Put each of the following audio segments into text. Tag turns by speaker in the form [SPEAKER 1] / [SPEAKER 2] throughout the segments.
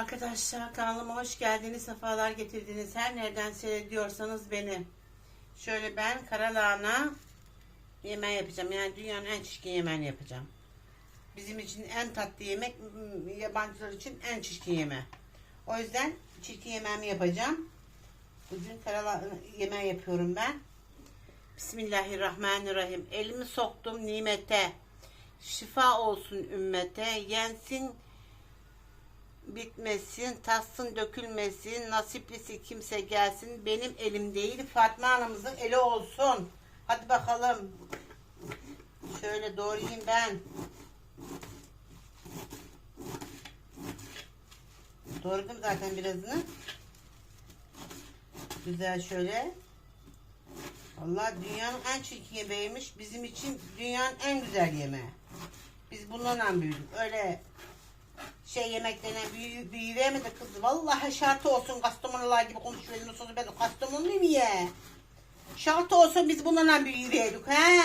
[SPEAKER 1] Arkadaşlar kanalıma hoş geldiniz, sefalar getirdiniz. Her nereden seyrediyorsanız beni. Şöyle ben karalahana yemeği yapacağım. Yani dünyanın en çirkin yemeğini yapacağım. Bizim için en tatlı yemek, m- yabancılar için en çirkin yemeği. O yüzden çirkin yemeğimi yapacağım. Bugün karalahana yemeği yapıyorum ben. Bismillahirrahmanirrahim. Elimi soktum nimete. Şifa olsun ümmete. Yensin bitmesin, tatsın dökülmesin, nasiplisi kimse gelsin. Benim elim değil, Fatma anamızın eli olsun. Hadi bakalım. Şöyle doğrayayım ben. Doğradım zaten birazını. Güzel şöyle. Vallahi dünyanın en çirkin yemeğiymiş. Bizim için dünyanın en güzel yemeği. Biz bunlarla büyüdük. Öyle şey yemeklerine büyü, büyüyemedi kız. Vallahi şartı olsun Kastamonular gibi konuşuyor. Elini sözü ben Kastamonuluyum ya. Şartı olsun biz bunlarla büyüyorduk he.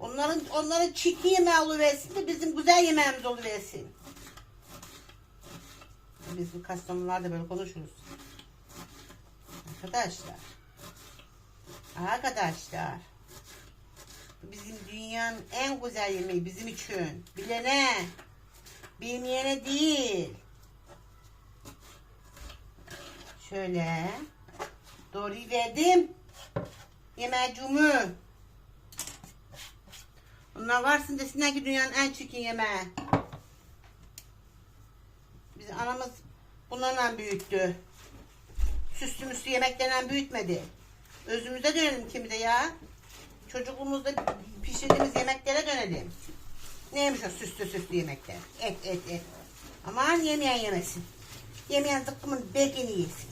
[SPEAKER 1] Onların onların çirkin yemeği oluversin de bizim güzel yemeğimiz oluversin. Biz bu da böyle konuşuruz. Arkadaşlar. Arkadaşlar. Bizim dünyanın en güzel yemeği bizim için. Bilene. Bilmeyene değil. Şöyle. Doğruyu verdim. Yemeğimi. Onlar varsın desinler ki dünyanın en çirkin yemeği. Biz anamız bunlarla büyüttü. Süslü müslü yemeklerle büyütmedi. Özümüze dönelim kimi de ya. Çocukluğumuzda pişirdiğimiz yemeklere dönelim. Neymiş o süslü süslü yemekler? Et et et. Aman yemeyen yemesin. Yemeyen zıkkımın bekini yesin.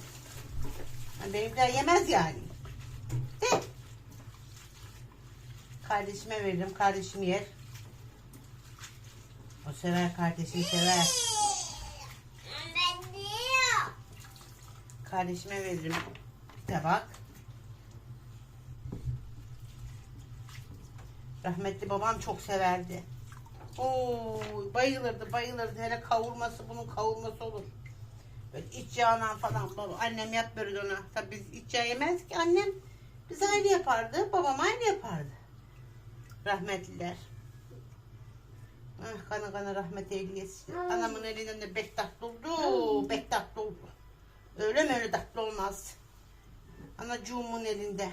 [SPEAKER 1] Yani benimkiler yemez yani. De. Kardeşime veririm. Kardeşim yer. O sever kardeşim sever. Kardeşime veririm. Bir tabak. Rahmetli babam çok severdi. Oo, bayılırdı bayılırdı. Hele kavurması bunun kavurması olur. Böyle iç yağından falan. Baba, annem yap böyle ona. Tabii biz iç yağ yemez ki annem. Biz ayrı yapardı. Babam ayrı yapardı. Rahmetliler. Ah, kanı kanı rahmet eylesin. Anamın elinden de bek tatlı oldu. Bek tatlı oldu. Öyle mi öyle tatlı olmaz. Anacığımın elinde.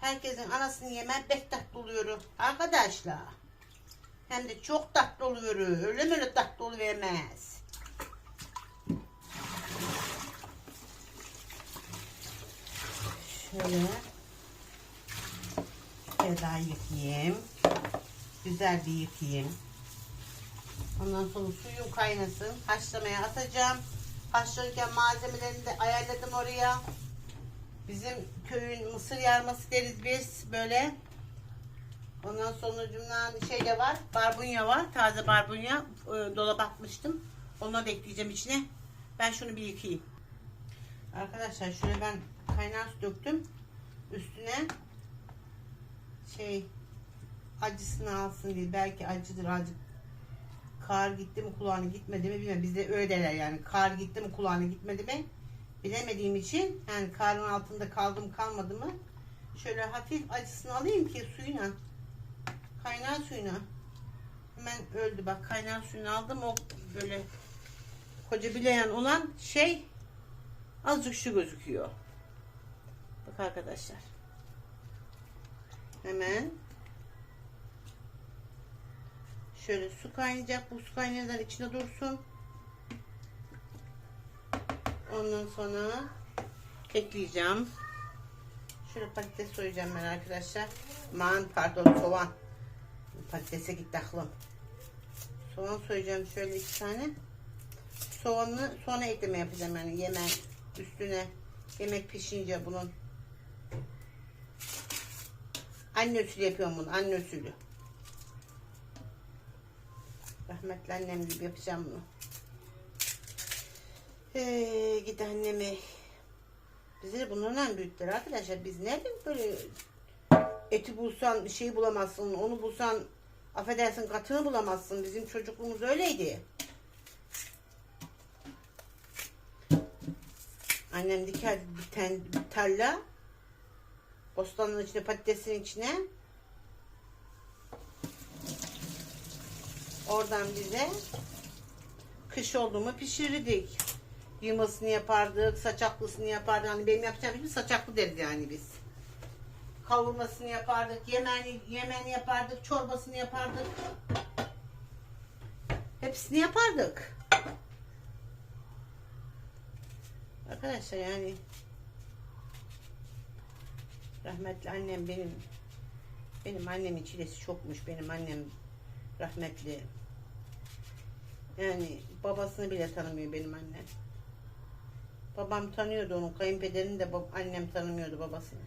[SPEAKER 1] Herkesin anasını yemen pek tatlı oluyor arkadaşlar. Hem de çok tatlı oluyor. Öyle mi öyle tatlı oluvermez. Şöyle. Bir daha yıkayayım. Güzel bir yıkayayım. Ondan sonra suyum kaynasın. Haşlamaya atacağım. Haşlarken malzemelerini de ayarladım oraya. Bizim köyün mısır yarması deriz biz böyle. Ondan sonra cümlen şey de var. Barbunya var. Taze barbunya. E, dolaba atmıştım. Onu da ekleyeceğim içine. Ben şunu bir yıkayayım. Arkadaşlar şöyle ben kaynar su döktüm. Üstüne şey acısını alsın diye. Belki acıdır azıcık. Kar gitti mi kulağına gitmedi mi bilmiyorum. Bizde öyle derler yani. Kar gitti mi kulağına gitmedi mi bilemediğim için yani karın altında kaldım kalmadı mı şöyle hafif acısını alayım ki suyuna kaynar suyuna hemen öldü bak kaynar suyunu aldım o böyle koca bileyen olan şey azıcık şu gözüküyor bak arkadaşlar hemen şöyle su kaynayacak bu su kaynayan içine dursun Ondan sonra ekleyeceğim. Şöyle patates soyacağım ben arkadaşlar. Man pardon soğan. Patatese gitti aklım. Soğan soyacağım şöyle iki tane. Soğanı sonra ekleme yapacağım yani yemek üstüne. Yemek pişince bunun. Anne usulü yapıyorum bunu. Anne usulü. Rahmetli annem gibi yapacağım bunu. Hey, git anneme. Bizi bunlarla büyüttüler arkadaşlar. Biz nereden böyle eti bulsan bir şey bulamazsın. Onu bulsan affedersin katını bulamazsın. Bizim çocukluğumuz öyleydi. Annem diker bir, ten, bir tarla. Bostanın içine patatesin içine. Oradan bize kış oldu mu pişirirdik. Yumurtasını yapardık, saçaklısını yapardık. Hani benim yapacağım gibi saçaklı derdi yani biz. Kavurmasını yapardık, yemeğini, yemeğini yapardık, çorbasını yapardık. Hepsini yapardık. Arkadaşlar yani rahmetli annem benim benim annemin çilesi çokmuş. Benim annem rahmetli. Yani babasını bile tanımıyor benim annem. Babam tanıyordu onu. Kayınpederini de annem tanımıyordu babasını.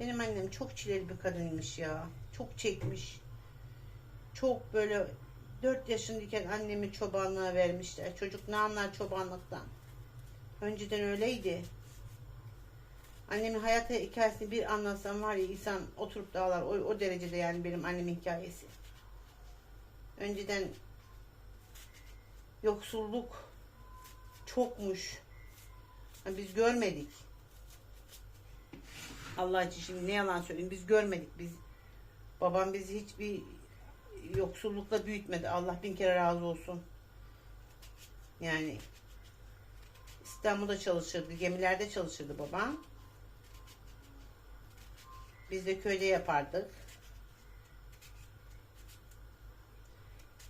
[SPEAKER 1] Benim annem çok çileli bir kadınmış ya. Çok çekmiş. Çok böyle 4 yaşındayken annemi çobanlığa vermişler. Çocuk ne anlar çobanlıktan. Önceden öyleydi. Annemin hayat hikayesini bir anlatsam var ya insan oturup dağlar. O, o derecede yani benim annemin hikayesi. Önceden yoksulluk çokmuş. Ha, biz görmedik. Allah için şimdi ne yalan söyleyeyim biz görmedik. Biz babam bizi hiçbir yoksullukla büyütmedi. Allah bin kere razı olsun. Yani İstanbul'da çalışırdı, gemilerde çalışırdı babam. Biz de köyde yapardık.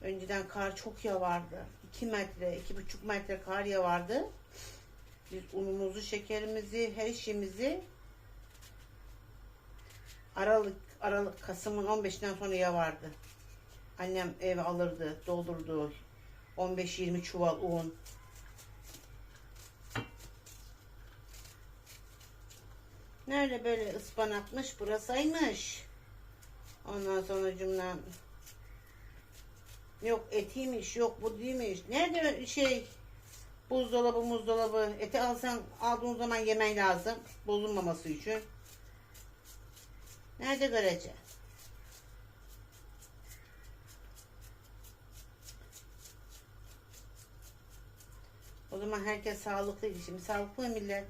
[SPEAKER 1] Önceden kar çok yağardı. 2 metre, iki buçuk metre kar yağardı. Biz unumuzu, şekerimizi, her şeyimizi Aralık, Aralık, Kasım'ın 15'inden sonra yağardı. Annem eve alırdı, doldurdu. 15-20 çuval un. Nerede böyle ıspanakmış, burasıymış. Ondan sonra cümlem yok etiymiş, yok bu değilmiş. Nerede şey buzdolabı, muzdolabı. Eti alsan aldığın zaman yemen lazım. Bozulmaması için. Nerede görece? O zaman herkes sağlıklıydı. Şimdi sağlıklı millet?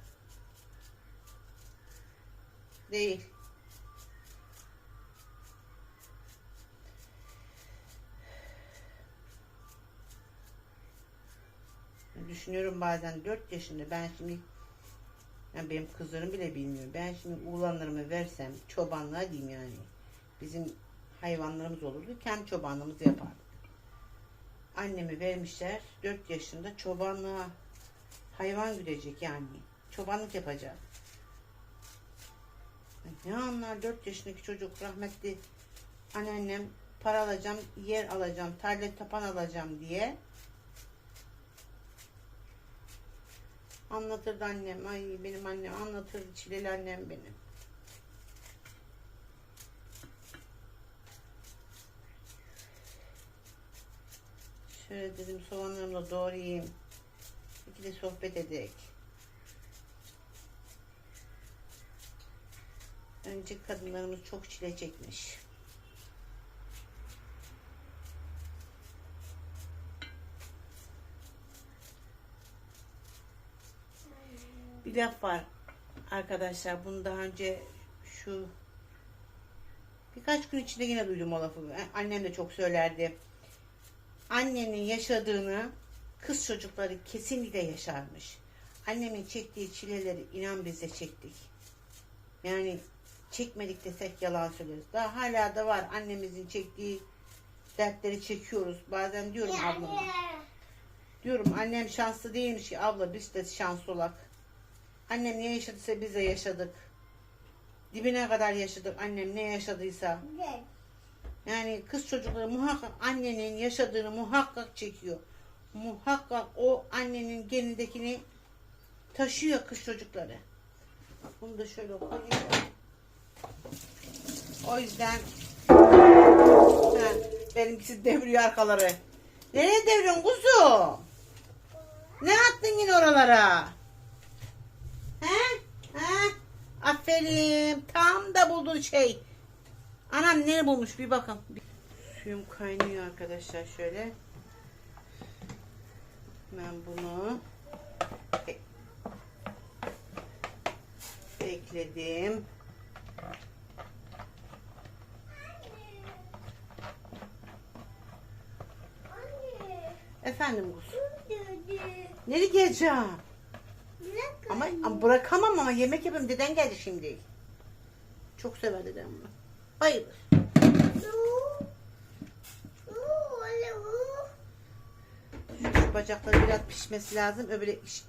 [SPEAKER 1] Değil. Düşünüyorum bazen 4 yaşında ben şimdi yani benim kızlarım bile bilmiyor. Ben şimdi oğlanlarımı versem çobanlığa diyeyim yani. Bizim hayvanlarımız olurdu. Kendi çobanlığımızı yapardık. Annemi vermişler 4 yaşında çobanlığa hayvan güdecek yani. Çobanlık yapacak. Ne anlar 4 yaşındaki çocuk rahmetli anneannem para alacağım, yer alacağım, tarla tapan alacağım diye anlatırdı annem. Ay benim annem anlatırdı çileli annem benim. Şöyle dedim soğanlarımı da doğrayayım. İki de sohbet edek. Önce kadınlarımız çok çile çekmiş. Bir laf var arkadaşlar. Bunu daha önce şu birkaç gün içinde yine duydum o lafı. Annem de çok söylerdi. Annenin yaşadığını kız çocukları kesinlikle yaşarmış. Annemin çektiği çileleri inan biz de çektik. Yani çekmedik desek yalan söyleriz. Daha hala da var annemizin çektiği dertleri çekiyoruz. Bazen diyorum ablama. Diyorum annem şanslı değilmiş ki abla biz de şanslı olak. Annem ne yaşadıysa biz de yaşadık. Dibine kadar yaşadık annem ne yaşadıysa. Yani kız çocukları muhakkak annenin yaşadığını muhakkak çekiyor. Muhakkak o annenin genindekini taşıyor kız çocukları. Bunu da şöyle koyayım. O yüzden ha, benimkisi devriyor arkaları. Nereye devriyorsun kuzum? Ne attın yine oralara? He? He? Aferin. Tam da buldun şey. Anam ne bulmuş bir bakın. Suyum kaynıyor arkadaşlar şöyle. Ben bunu ekledim.
[SPEAKER 2] Anne.
[SPEAKER 1] Efendim kuzum. Nereye geleceğim? Ama ama bırakamam ama yemek yapayım. Deden geldi şimdi. Çok sever dedem bunu.
[SPEAKER 2] Su.
[SPEAKER 1] Şu bacakları biraz pişmesi lazım. Öbürü iş-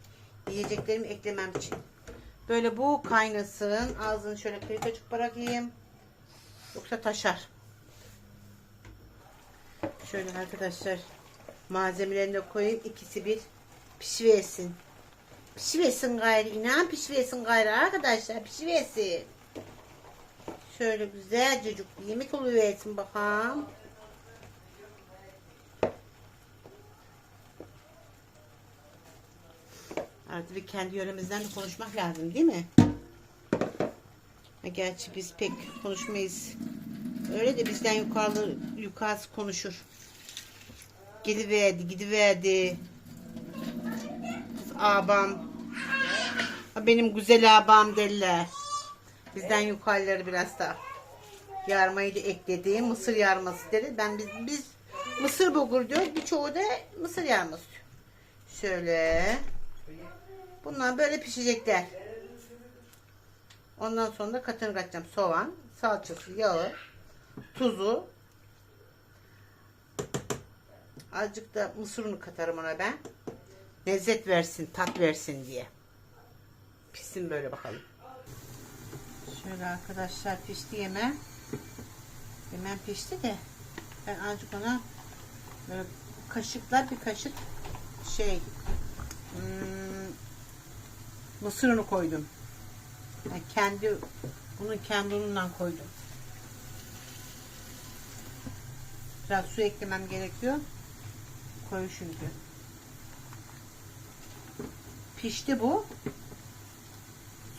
[SPEAKER 1] yiyeceklerimi eklemem için. Böyle bu kaynasın. Ağzını şöyle kıyık açık bırakayım. Yoksa taşar. Şöyle arkadaşlar malzemelerini de koyayım. İkisi bir pişiversin. Pişiversin gayrı. İnan pişiversin gayrı arkadaşlar. Pişiversin. Şöyle güzelce bir yemek oluversin bakalım. Artık bir kendi yöremizden de konuşmak lazım değil mi? Gerçi biz pek konuşmayız. Öyle de bizden yukarı yukarısı konuşur. Gidiverdi, gidiverdi. Abam. Benim güzel abam derler. Bizden yukarıları biraz da. Yarmayı da ekledi. Mısır yarması dedi. Ben biz, biz mısır bulgur diyoruz. Birçoğu da mısır yarması diyor. Şöyle. Bunlar böyle pişecekler. Ondan sonra da katını katacağım. Soğan, salçası, yağı, tuzu. Azıcık da mısır unu katarım ona ben. Lezzet versin, tat versin diye. Pişsin böyle bakalım. Şöyle arkadaşlar pişti yemeğim. Yemeğim pişti de ben azıcık ona böyle kaşıkla bir kaşık şey hmm, mısır unu koydum. Yani kendi bunun kendi unundan koydum. Biraz su eklemem gerekiyor. Koyu çünkü. Pişti bu.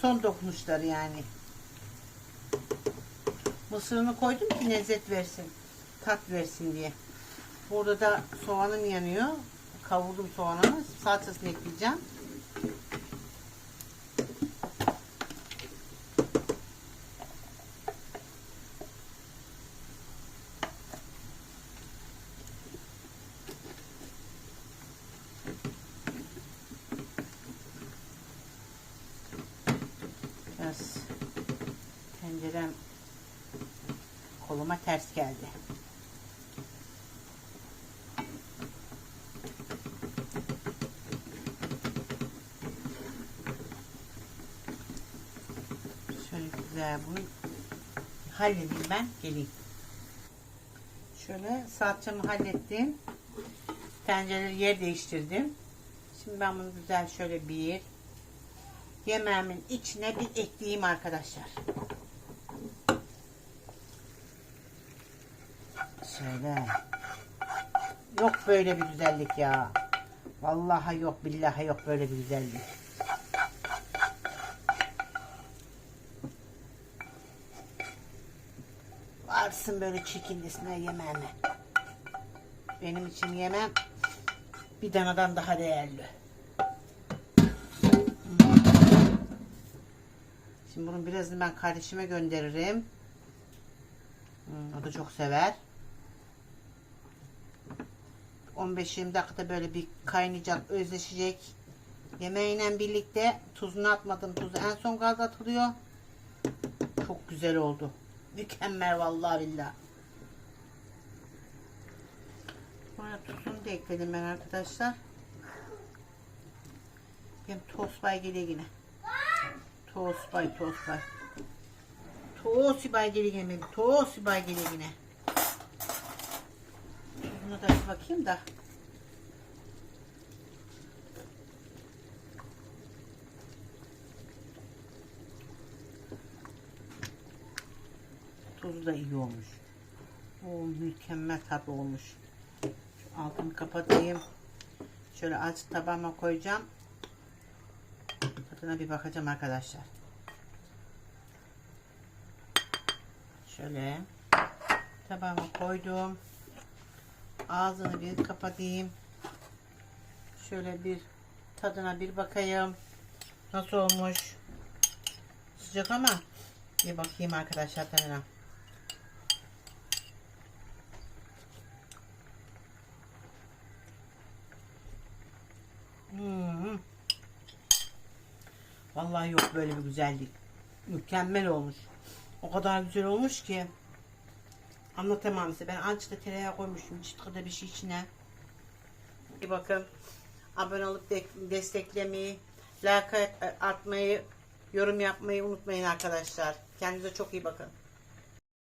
[SPEAKER 1] Son dokunuşları yani. Mısırını koydum ki lezzet versin. Tat versin diye. Burada da soğanım yanıyor. Kavurdum soğanımı. Salçasını ekleyeceğim. Biraz tencerem koluma ters geldi. Şöyle güzel bunu halledeyim ben geleyim. Şöyle salçamı hallettim. Tencereleri yer değiştirdim. Şimdi ben bunu güzel şöyle bir yemeğimin içine bir ekleyeyim arkadaşlar. Şöyle. Yok böyle bir güzellik ya. Vallahi yok billahi yok böyle bir güzellik. Varsın böyle çekilmesine yemeğine. Benim için yemem bir danadan daha değerli. Şimdi bunun birazını ben kardeşime gönderirim. Hmm, o da çok sever. 15-20 dakikada böyle bir kaynayacak, özleşecek. Yemeğiyle birlikte tuzunu atmadım. Tuzu en son gaz atılıyor. Çok güzel oldu. Mükemmel vallahi billahi. Sonra tuzunu da ekledim ben arkadaşlar. Benim tost bay geliyor yine. Tost bay, tost bay. Tost bay geliyor yine. Tost geliyor yine. Buna da bakayım da. Tuzu da iyi olmuş. O mükemmel tatlı olmuş. Şu altını kapatayım. Şöyle aç tabağıma koyacağım. Tadına bir bakacağım arkadaşlar. Şöyle tabağıma koydum. Ağzını bir kapatayım. Şöyle bir tadına bir bakayım. Nasıl olmuş? sıcak ama bir bakayım arkadaşlar tadına. Hmm. Vallahi yok böyle bir güzellik. Mükemmel olmuş. O kadar güzel olmuş ki. Anlatamam size. Ben azıcık da tereyağı koymuşum. Çıtkı da bir şey içine. Bir bakın. Abone olup de- desteklemeyi, like atmayı, yorum yapmayı unutmayın arkadaşlar. Kendinize çok iyi bakın.